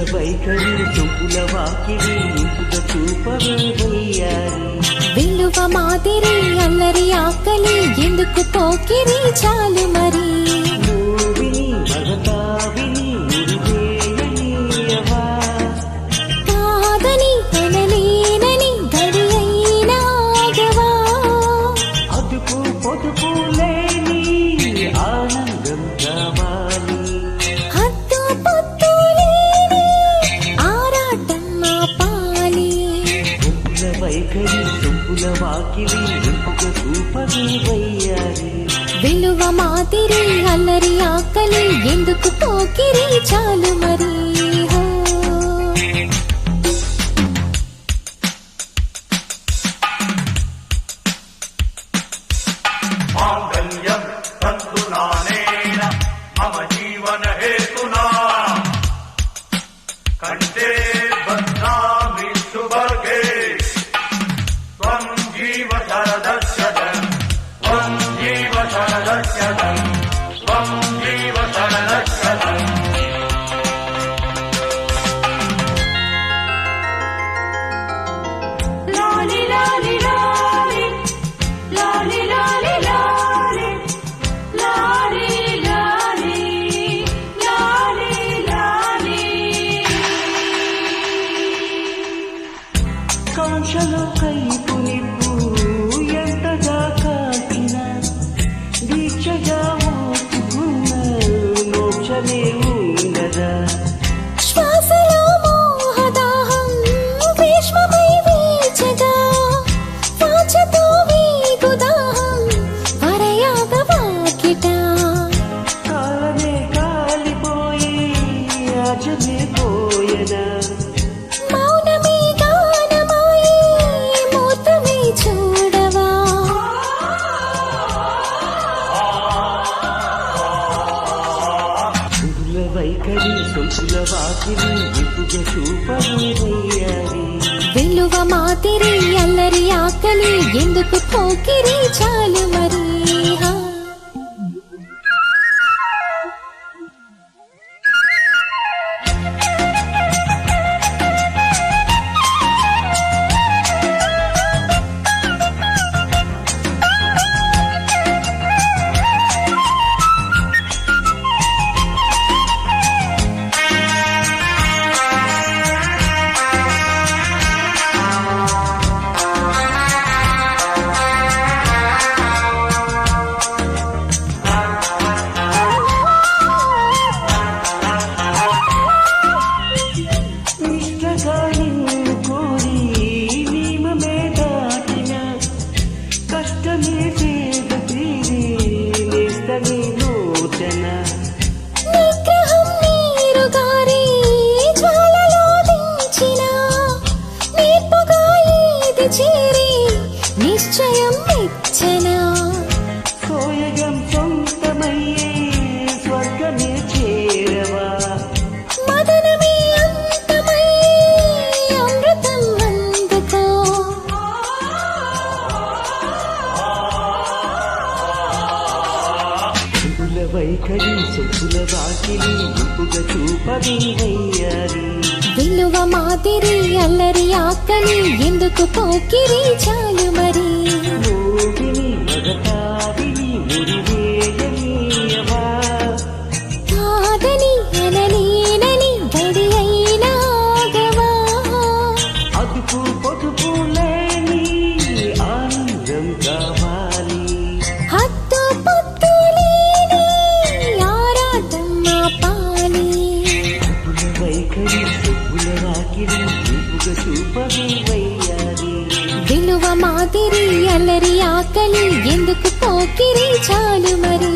చెప్పుల వైఖరి చెప్పుల వాకిలి ఇంపుగా చూపవే విలువ మాదిరి అల్లరి ఆకలి ఎందుకు పోకిరి చాలు? చెప్పుల వైఖరి వాకిలి ఇంపుగా చూపవే వయ్యారి విలువ మాదిరి అల్లరి ఆకలి ఎందుకు పోకిరి చాలు మరి హో. 可以。వైఖరి సొంతుల వాకిలి విప్పుగా చూపవేయాలి అల్లరి ఆకలి ఎందుకు పోకిరి చాలు మరి? సోయగం సొంతమయ్యే స్వర్గమే చేరవా? మదనమే అమృతం అందుకో. విలువ మాదిరి అల్లరి ఆకలి ఎందుకు పోకిరి చాలు మాదిరి అల్లరి ఆకలి ఎందుకు పోకిరి చాలు మరీ?